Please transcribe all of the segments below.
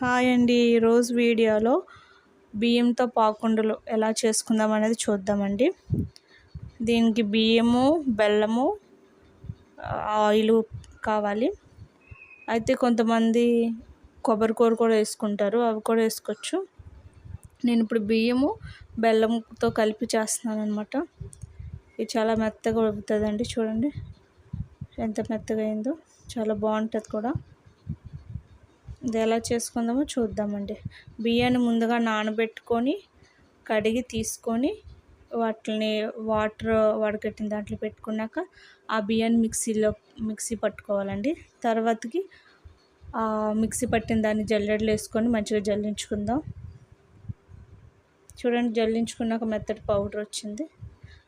Hi అండి. ఈరోజు వీడియోలో బియ్యంతో పాకుండలు ఎలా చేసుకుందాం అనేది చూద్దామండి. దీనికి బియ్యము బెల్లము ఆయిల్ కావాలి. అయితే కొంతమంది కొబ్బరి కూర కూడా వేసుకుంటారు. అవి కూడా వేసుకోవచ్చు. నేను ఇప్పుడు బియ్యము బెల్లంతో కలిపి చేస్తున్నాను అనమాట ఇది చాలా మెత్తగా ఉడుకుతుందండి. చూడండి. ఎంత మెత్తగా అయిందో. చాలా బాగుంటుంది కూడా. ఇది ఎలా చేసుకుందామో చూద్దామండి. బియ్యాన్ని ముందుగా నానబెట్టుకొని కడిగి తీసుకొని వాటిని వాటర్ వడకట్టిన దాంట్లో పెట్టుకున్నాక ఆ బియ్యాన్ని మిక్సీలో మిక్సీ పట్టుకోవాలండి. తర్వాతకి మిక్సీ పట్టిన దాన్ని జల్లెడలు వేసుకొని మంచిగా జల్లించుకుందాం. చూడండి జల్లించుకున్నాక మెత్తటి పౌడర్ వచ్చింది.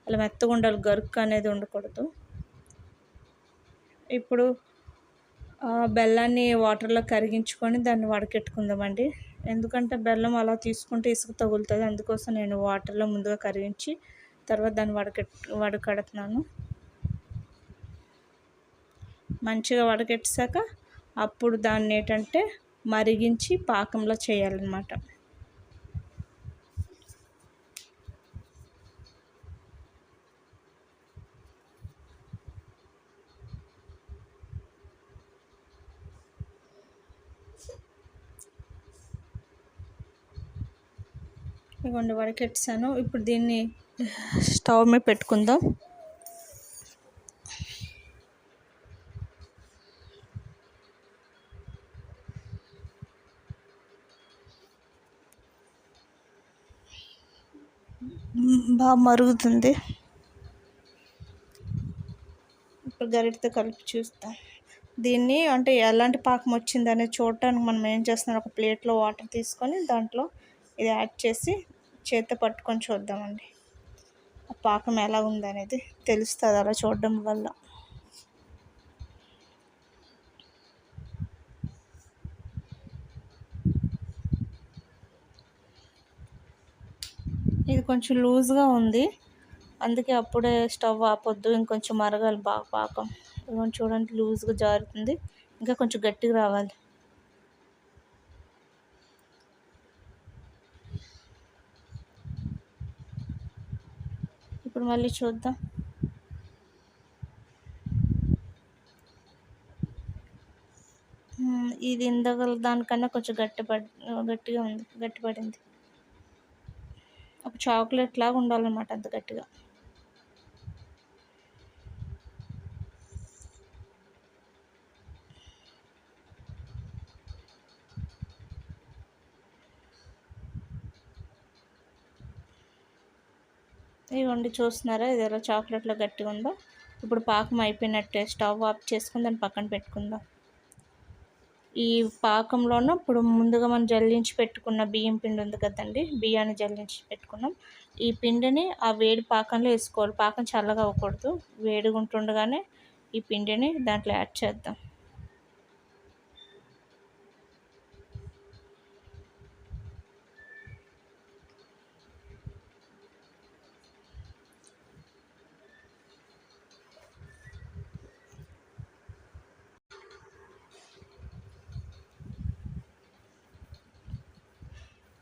అలా మెత్తగా ఉండాలి గరుక్ అనేది ఉండకూడదు. ఇప్పుడు బెల్లాన్ని వాటర్లో కరిగించుకొని దాన్ని వడకెట్టుకుందామండి. ఎందుకంటే బెల్లం అలా తీసుకుంటే ఇసుక తగులుతుంది. అందుకోసం నేను వాటర్లో ముందుగా కరిగించి తర్వాత దాన్ని వడకెట్ వడకడుతున్నాను. మంచిగా వడకెట్టాక అప్పుడు దాన్ని ఏంటంటే మరిగించి పాకంలో చేయాలన్నమాట. ఇవ్వండి వడకెట్టాను ఇప్పుడు దీన్ని స్టవ్ మీద పెట్టుకుందాం. బాగా మరుగుతుంది. ఇప్పుడు గరిటతో కలిపి చూస్తాం. దీన్ని అంటే ఎలాంటి పాకం వచ్చిందనే చూడటానికి మనం ఏం చేస్తున్నాం ఒక ప్లేట్లో వాటర్ తీసుకొని దాంట్లో ఇది యాడ్ చేసి చేత పట్టుకొని చూద్దామండి. ఆ పాకం ఎలా ఉందనేది తెలుస్తుంది అలా చూడడం వల్ల. ఇది కొంచెం లూజ్గా ఉంది. అందుకే అప్పుడే స్టవ్ ఆపొద్దు ఇంకొంచెం మరగాలి బాగా పాకం చూడండి లూజ్గా జారుతుంది. ఇంకా కొంచెం గట్టిగా రావాలి. ఇప్పుడు మళ్ళీ చూద్దాం. ఇది ఇందాక దానికన్నా కొంచెం గట్టిపడి గట్టిగా ఉంది గట్టిపడింది. ఒక చాక్లెట్ లాగా ఉండాలన్నమాట అంత గట్టిగా. ఇవ్వండి చూస్తున్నారా? ఇది ఎలా చాక్లెట్లో గట్టిగా ఉందో. ఇప్పుడు పాకం అయిపోయినట్టే స్టవ్ ఆఫ్ చేసుకుని దాన్ని పక్కన పెట్టుకుందాం. ఈ పాకంలోనూ ఇప్పుడు ముందుగా మనం జల్లించి పెట్టుకున్న బియ్యం పిండి ఉంది కదండి బియ్యాన్ని జల్లించి పెట్టుకున్నాం. ఈ పిండిని ఆ వేడి పాకంలో వేసుకోవాలి. పాకం చల్లగా అవ్వకూడదు. వేడిగా ఉంటుండగానే ఈ పిండిని దాంట్లో యాడ్ చేద్దాం.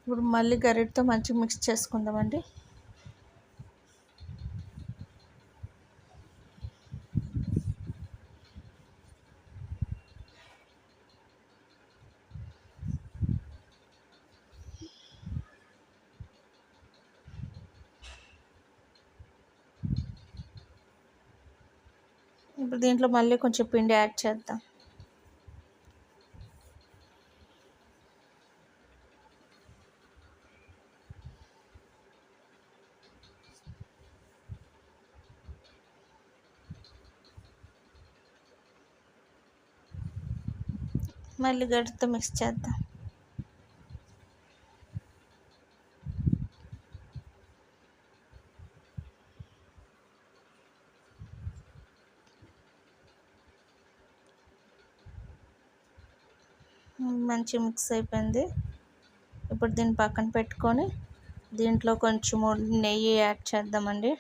ఇప్పుడు మళ్ళీ గరిటతో మంచిగా మిక్స్ చేసుకుందామండి. ఇప్పుడు దీంట్లో మళ్ళీ కొంచెం పిండి యాడ్ చేద్దాం. మళ్ళీ గడ్డతో మిక్స్ చేద్దాం. మంచి మిక్స్ అయిపోయింది. ఇప్పుడు దీన్ని పక్కన పెట్టుకొని దీంట్లో కొంచెము నెయ్యి యాడ్ చేద్దామండి.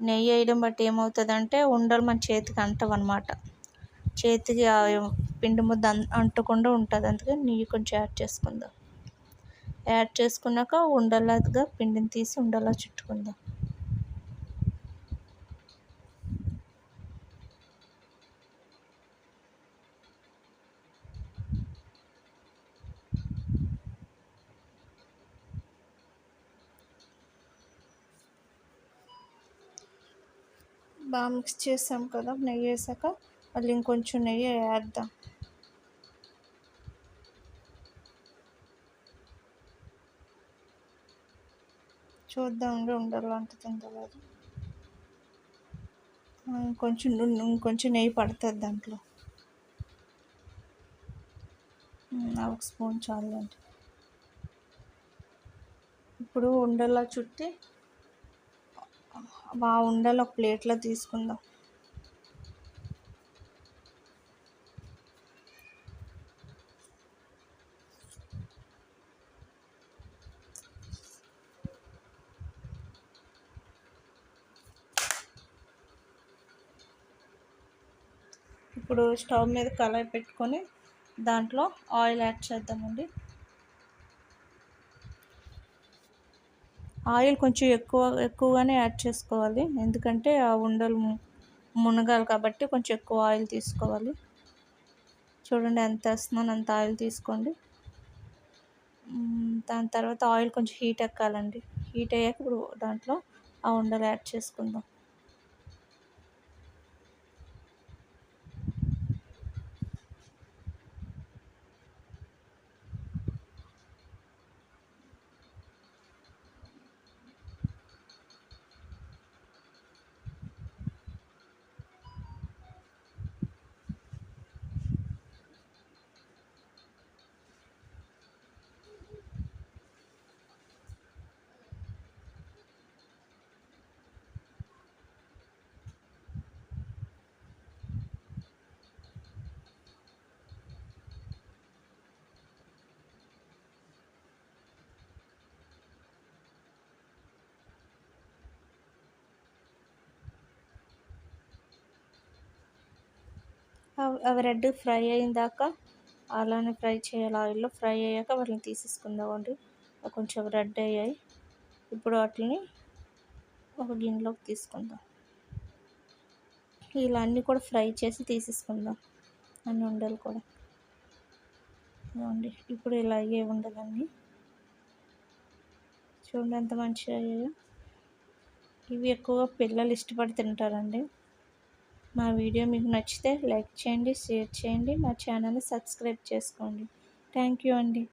నెయ్యి వేయడం బట్టి ఏమవుతుందంటే ఉండలు మన చేతికి అంటవన్నమాట. చేతికి పిండి ముద్ద అంటకుండా ఉంటుంది. అందుకే నెయ్యి కొంచెం యాడ్ చేసుకుందాం. యాడ్ చేసుకున్నాక ఉండలాగా పిండిని తీసి ఉండలా చుట్టుకుందాం. బాగా మిక్స్ చేసాం కదా నెయ్యి వేసాక. మళ్ళీ ఇంకొంచెం నెయ్యి వేద్దాం. చూద్దాం ఉండలు అంటుతుందో లేదు ఇంకొంచెం ఇంకొంచెం నెయ్యి పడుతుంది దాంట్లో. ఒక స్పూన్ చాలండి ఇప్పుడు ఉండలా చుట్టి ఆ ఉండలు ఒక ప్లేట్లో తీసుకుందాం. ఇప్పుడు స్టవ్ మీద కళాయి పెట్టుకొని దాంట్లో ఆయిల్ యాడ్ చేద్దామండి. ఆయిల్ కొంచెం ఎక్కువ ఎక్కువగానే యాడ్ చేసుకోవాలి. ఎందుకంటే ఆ ఉండలు మునగాలి కాబట్టి కొంచెం ఎక్కువ ఆయిల్ తీసుకోవాలి. చూడండి ఎంత వేస్తున్నాను అంత ఆయిల్ తీసుకోండి. దాని తర్వాత ఆయిల్ కొంచెం హీట్ ఎక్కాలండి. హీట్ అయ్యాక ఇప్పుడు దాంట్లో ఆ ఉండలు యాడ్ చేసుకుందాం. అవి రెడ్ ఫ్రై అయిన దాకా అలానే ఫ్రై చేయాలి ఆయిల్లో. ఫ్రై అయ్యాక వాటిని తీసేసుకుందామండి కొంచెం రెడ్ అయ్యాయి. ఇప్పుడు వాటిని ఒక గిన్నెలోకి తీసుకుందాం. ఇలా అన్నీ కూడా ఫ్రై చేసి తీసేసుకుందాం. అన్ని ఉండలు కూడా. ఇవ్వండి ఇప్పుడు ఇలా అయ్యే ఉండదండి చూడండి ఎంత మంచిగా అయ్యాయో. ఇవి ఎక్కువగా పిల్లలు ఇష్టపడి తింటారండి. మా వీడియో మీకు నచ్చితే లైక్ చేయండి షేర్ చేయండి మా ఛానల్ని సబ్స్క్రైబ్ చేసుకోండి. థ్యాంక్ యూ అండి.